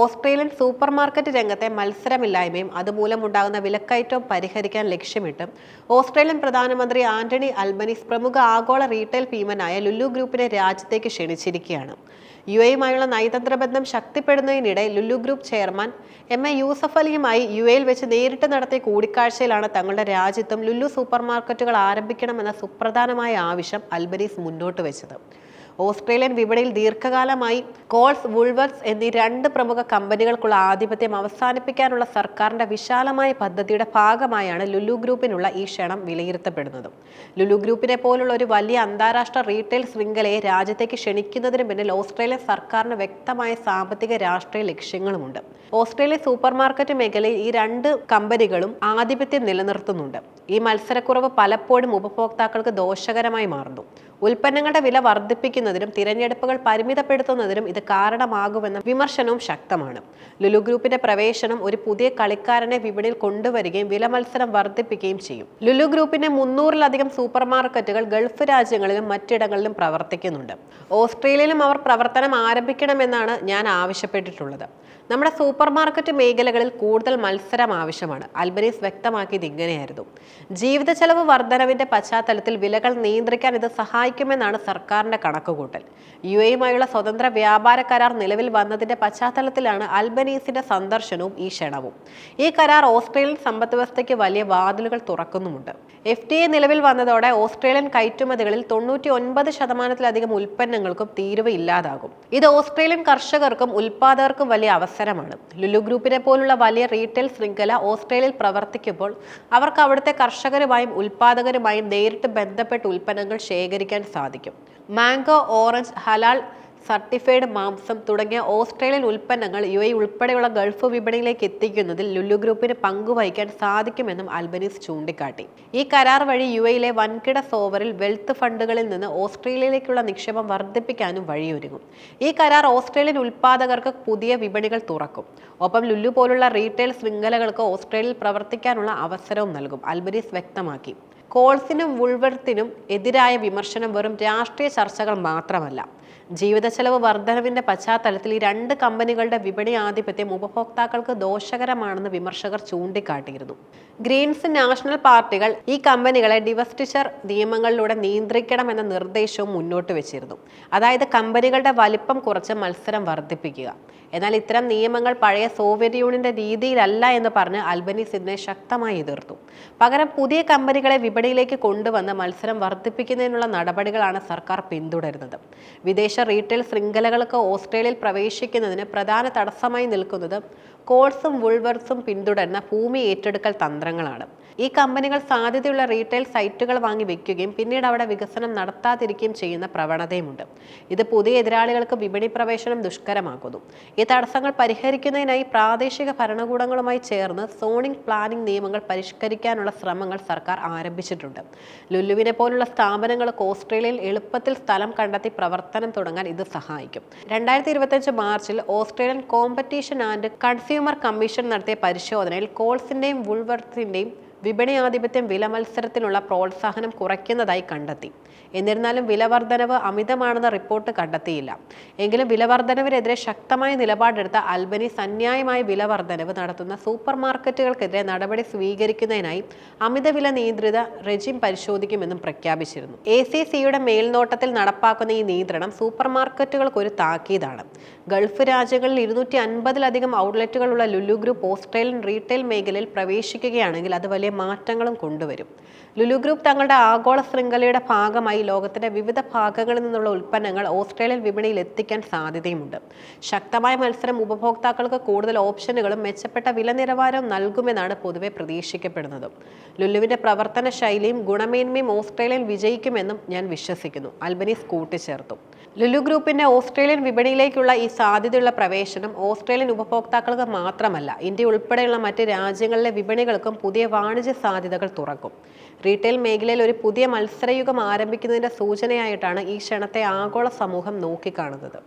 Australian super market രംഗത്തെ മത്സരമില്ലായ്മയും അതുമൂലമുണ്ടാകുന്ന വിലക്കയറ്റവും പരിഹരിക്കാൻ ലക്ഷ്യമിട്ട് ഓസ്ട്രേലിയൻ പ്രധാനമന്ത്രി ആന്റണി അൽബനീസ് പ്രമുഖ ആഗോള റീറ്റെയിൽ ഭീമനായ ലുലു ഗ്രൂപ്പിനെ രാജ്യത്തേക്ക് ക്ഷണിച്ചിരിക്കുകയാണ്. യു എയുമായുള്ള നയതന്ത്ര ബന്ധം ശക്തിപ്പെടുന്നതിനിടെ Lulu group chairman M A Yusuff അലിയുമായി U എയിൽ വെച്ച് നേരിട്ട് നടത്തിയ കൂടിക്കാഴ്ചയിലാണ് തങ്ങളുടെ രാജ്യത്തും ലുലു സൂപ്പർമാർക്കറ്റുകൾ ആരംഭിക്കണമെന്ന സുപ്രധാനമായ ആവശ്യം അൽബനീസ് മുന്നോട്ട് വെച്ചത്. ഓസ്ട്രേലിയൻ വിപണിയിൽ ദീർഘകാലമായി കോൾസ് വുൾവർസ് എന്നീ രണ്ട് പ്രമുഖ കമ്പനികൾക്കുള്ള ആധിപത്യം അവസാനിപ്പിക്കാനുള്ള സർക്കാരിന്റെ വിശാലമായ പദ്ധതിയുടെ ഭാഗമായാണ് ലുലു ഗ്രൂപ്പിനുള്ള ഈ ക്ഷണം വിലയിരുത്തപ്പെടുന്നത്. ലുലു ഗ്രൂപ്പിനെ പോലുള്ള ഒരു വലിയ അന്താരാഷ്ട്ര റീറ്റെയിൽ ശൃംഖലയെ രാജ്യത്തേക്ക് ക്ഷണിക്കുന്നതിന് പിന്നിൽ ഓസ്ട്രേലിയൻ സർക്കാരിന് വ്യക്തമായ സാമ്പത്തിക രാഷ്ട്രീയ ലക്ഷ്യങ്ങളുമുണ്ട്. ഓസ്ട്രേലിയ സൂപ്പർമാർക്കറ്റ് മേഖലയിൽ ഈ രണ്ട് കമ്പനികളും ആധിപത്യം നിലനിർത്തുന്നുണ്ട്. ഈ മത്സരക്കുറവ് പലപ്പോഴും ഉപഭോക്താക്കൾക്ക് ദോഷകരമായി മാറുന്നു. ഉൽപ്പന്നങ്ങളുടെ വില വർദ്ധിപ്പിക്കുന്നതിനും തിരഞ്ഞെടുപ്പുകൾ പരിമിതപ്പെടുത്തുന്നതിനും ഇത് കാരണമാകുമെന്ന വിമർശനവും ശക്തമാണ്. ലുലു ഗ്രൂപ്പിന്റെ പ്രവേശനം ഒരു പുതിയ കളിക്കാരനെ വിപണിയിൽ കൊണ്ടുവരികയും വില മത്സരം വർദ്ധിപ്പിക്കുകയും ചെയ്യും. ലുലു ഗ്രൂപ്പിന്റെ മുന്നൂറിലധികം സൂപ്പർ മാർക്കറ്റുകൾ ഗൾഫ് രാജ്യങ്ങളിലും മറ്റിടങ്ങളിലും പ്രവർത്തിക്കുന്നുണ്ട്. ഓസ്ട്രേലിയയിലും അവർ പ്രവർത്തനം ആരംഭിക്കണമെന്നാണ് ഞാൻ ആവശ്യപ്പെട്ടിട്ടുള്ളത്. നമ്മുടെ സൂപ്പർ മാർക്കറ്റ് മേഖലകളിൽ കൂടുതൽ മത്സരം ആവശ്യമാണ്. അൽബനീസ് വ്യക്തമാക്കിയത് ഇങ്ങനെയായിരുന്നു. ജീവിത ചെലവ് വർധനവിന്റെ പശ്ചാത്തലത്തിൽ വിലകൾ നിയന്ത്രിക്കാൻ ഇത് സഹായിക്കുമെന്നാണ് സർക്കാരിന്റെ കണക്കുകൂട്ടൽ. യു എയുമായുള്ള സ്വതന്ത്ര വ്യാപാര കരാർ നിലവിൽ വന്നതിന്റെ പശ്ചാത്തലത്തിലാണ് അൽബനീസിന്റെ സന്ദർശനവും ഈ ക്ഷണവും. ഈ കരാർ ഓസ്ട്രേലിയൻ സമ്പദ് വ്യവസ്ഥയ്ക്ക് വലിയ വാതിലുകൾ തുറക്കുന്നുമുണ്ട്. എഫ് ടി എ നിലവിൽ വന്നതോടെ ഓസ്ട്രേലിയൻ കയറ്റുമതികളിൽ തൊണ്ണൂറ്റി ഒൻപത് ശതമാനത്തിലധികം ഉൽപ്പന്നങ്ങൾക്കും തീരുവ ഇല്ലാതാകും. ഇത് ഓസ്ട്രേലിയൻ കർഷകർക്കും ഉൽപാദകർക്കും വലിയ അവസരമാണ്. ലുലു ഗ്രൂപ്പിനെ പോലുള്ള വലിയ റീറ്റെയിൽ ശൃംഖല ഓസ്ട്രേലിയയിൽ പ്രവർത്തിക്കുമ്പോൾ അവർക്ക് അവിടുത്തെ കർഷകരുമായും ഉൽപാദകരുമായും നേരിട്ട് ബന്ധപ്പെട്ട് ഉൽപ്പന്നങ്ങൾ ശേഖരിക്കാൻ സാധിക്കും. മാംഗോ ഓറഞ്ച് ഹലാൽ സർട്ടിഫൈഡ് മാംസം തുടങ്ങിയ ഓസ്ട്രേലിയൻ ഉൽപ്പന്നങ്ങൾ യു എ ഉൾപ്പെടെയുള്ള ഗൾഫ് വിപണിയിലേക്ക് എത്തിക്കുന്നതിൽ ലുലു ഗ്രൂപ്പിന് പങ്കുവഹിക്കാൻ സാധിക്കുമെന്നും അൽബനീസ് ചൂണ്ടിക്കാട്ടി. ഈ കരാർ വഴി യു എയിലെ വൻകിട സോവറിൽ വെൽത്ത് ഫണ്ടുകളിൽ നിന്ന് ഓസ്ട്രേലിയയിലേക്കുള്ള നിക്ഷേപം വർദ്ധിപ്പിക്കാനും വഴിയൊരുങ്ങും. ഈ കരാർ ഓസ്ട്രേലിയൻ ഉൽപ്പാദകർക്ക് പുതിയ വിപണികൾ തുറക്കും. ഒപ്പം ലുലു പോലുള്ള റീറ്റെയിൽ ശൃംഖലകൾക്ക് ഓസ്ട്രേലിയയിൽ പ്രവർത്തിക്കാനുള്ള അവസരവും നൽകും അൽബനീസ് വ്യക്തമാക്കി. കോൾസിനും വുൾവർത്തിനും എതിരായ വിമർശനം വെറും രാഷ്ട്രീയ ചർച്ചകൾ മാത്രമല്ല. ജീവിത ചെലവ് വർധനവിന്റെ പശ്ചാത്തലത്തിൽ ഈ രണ്ട് കമ്പനികളുടെ വിപണി ആധിപത്യം ഉപഭോക്താക്കൾക്ക് ദോഷകരമാണെന്ന് വിമർശകർ ചൂണ്ടിക്കാട്ടിയിരുന്നു. ഗ്രീൻസ് നാഷണൽ പാർട്ടികൾ ഈ കമ്പനികളെ ഡിവസ്റ്റിച്ചർ നിയമങ്ങളിലൂടെ നിയന്ത്രിക്കണമെന്ന നിർദ്ദേശവും മുന്നോട്ട് വെച്ചിരുന്നു. അതായത് കമ്പനികളുടെ വലിപ്പം കുറച്ച് മത്സരം വർദ്ധിപ്പിക്കുക. എന്നാൽ ഇത്തരം നിയമങ്ങൾ പഴയ സോവിയറ്റ് യൂണിയന്റെ രീതിയിലല്ല എന്ന് പറഞ്ഞ് അൽബനീസ് ഇതിനെ ശക്തമായി എതിർത്തു. പകരം പുതിയ കമ്പനികളെ വിപണിയിലേക്ക് കൊണ്ടുവന്ന് മത്സരം വർദ്ധിപ്പിക്കുന്നതിനുള്ള നടപടികളാണ് സർക്കാർ പിന്തുടരുന്നത്. വിദേശ റീറ്റെയിൽ ശൃംഖലകൾക്ക് ഓസ്ട്രേലിയയിൽ പ്രവേശിക്കുന്നതിന് പ്രധാന തടസ്സമായി നിൽക്കുന്നത് കോൾസും വുൾവർസും പിന്തുടരുന്ന ഭൂമി ഏറ്റെടുക്കൽ തന്ത്രങ്ങളാണ്. ഈ കമ്പനികൾ സാധ്യതയുള്ള റീറ്റെയിൽ സൈറ്റുകൾ വാങ്ങി വെക്കുകയും പിന്നീട് അവിടെ വികസനം നടത്താതിരിക്കുകയും ചെയ്യുന്ന പ്രവണതയുമുണ്ട്. ഇത് പുതിയ എതിരാളികൾക്ക് വിപണി പ്രവേശനം ദുഷ്കരമാക്കുന്നു. ഈ തടസ്സങ്ങൾ പരിഹരിക്കുന്നതിനായി പ്രാദേശിക ഭരണകൂടങ്ങളുമായി ചേർന്ന് സോണിംഗ് പ്ലാനിംഗ് നിയമങ്ങൾ പരിഷ്കരിക്കാനുള്ള ശ്രമങ്ങൾ സർക്കാർ ആരംഭിച്ചിട്ടുണ്ട്. ലുലുവിനെ പോലുള്ള സ്ഥാപനങ്ങൾക്ക് ഓസ്ട്രേലിയയിൽ എളുപ്പത്തിൽ സ്ഥലം കണ്ടെത്തി പ്രവർത്തനം തുടങ്ങാൻ ഇത് സഹായിക്കും. രണ്ടായിരത്തി ഇരുപത്തഞ്ച് മാർച്ചിൽ Australian competition and consumer commission നടത്തിയ പരിശോധനയിൽ കോൾസിന്റെയും വുൾവർത്തിന്റെയും വിപണി ആധിപത്യം വില മത്സരത്തിനുള്ള പ്രോത്സാഹനം കുറയ്ക്കുന്നതായി കണ്ടെത്തി. എന്നിരുന്നാലും വില വർധനവ് അമിതമാണെന്ന റിപ്പോർട്ട് കണ്ടെത്തിയില്ല. എങ്കിലും വില വർധനവിനെതിരെ ശക്തമായ നിലപാടെടുത്ത അൽബനി സന്യായമായി വില വർധനവ് നടത്തുന്ന സൂപ്പർ മാർക്കറ്റുകൾക്കെതിരെ നടപടി സ്വീകരിക്കുന്നതിനായി അമിത വില നിയന്ത്രിത റെജിം പരിശോധിക്കുമെന്നും പ്രഖ്യാപിച്ചിരുന്നു. എ സി സിയുടെ മേൽനോട്ടത്തിൽ നടപ്പാക്കുന്ന ഈ നിയന്ത്രണം സൂപ്പർ മാർക്കറ്റുകൾക്ക് ഒരു താക്കീതാണ്. ഗൾഫ് രാജ്യങ്ങളിൽ ഇരുന്നൂറ്റി അൻപതിലധികം ഔട്ട്ലെറ്റുകളുള്ള ലുലു ഗ്രൂപ്പ് ഓസ്ട്രേലിയൻ റീറ്റെയിൽ മേഖലയിൽ പ്രവേശിക്കുകയാണെങ്കിൽ അത് വലിയ മാറ്റങ്ങളും കൊണ്ടുവരും. ലുലു ഗ്രൂപ്പ് തങ്ങളുടെ ആഗോള ശൃംഖലയുടെ ഭാഗമായി ലോകത്തിന്റെ വിവിധ ഭാഗങ്ങളിൽ നിന്നുള്ള ഉൽപ്പന്നങ്ങൾ ഓസ്ട്രേലിയൻ വിപണിയിൽ എത്തിക്കാൻ സാധ്യതയുമുണ്ട്. ശക്തമായ മത്സരം ഉപഭോക്താക്കൾക്ക് കൂടുതൽ ഓപ്ഷനുകളും മെച്ചപ്പെട്ട വില നിലവാരവും നൽകുമെന്നാണ് പൊതുവെ പ്രതീക്ഷിക്കപ്പെടുന്നത്. ലുലുവിന്റെ പ്രവർത്തന ശൈലിയും ഗുണമേന്മയും ഓസ്ട്രേലിയയിൽ വിജയിക്കുമെന്നും ഞാൻ വിശ്വസിക്കുന്നു. അൽബനീസ് കൂട്ടിച്ചേർത്തു. ലുലു ഗ്രൂപ്പിന്റെ ഓസ്ട്രേലിയൻ വിപണിയിലേക്കുള്ള ഈ സാധ്യതയുള്ള പ്രവേശനം ഓസ്ട്രേലിയൻ ഉപഭോക്താക്കൾക്ക് മാത്രമല്ല ഇന്ത്യ ഉൾപ്പെടെയുള്ള മറ്റ് രാജ്യങ്ങളിലെ വിപണികൾക്കും പുതിയ വാണിജ്യ സാധ്യതകൾ തുറക്കും. റീറ്റെയിൽ മേഖലയിൽ ഒരു പുതിയ മത്സരയുഗം ആരംഭിക്കുന്നതിന്റെ സൂചനയായിട്ടാണ് ഈ ക്ഷണത്തെ ആഗോള സമൂഹം നോക്കിക്കാണുന്നത്.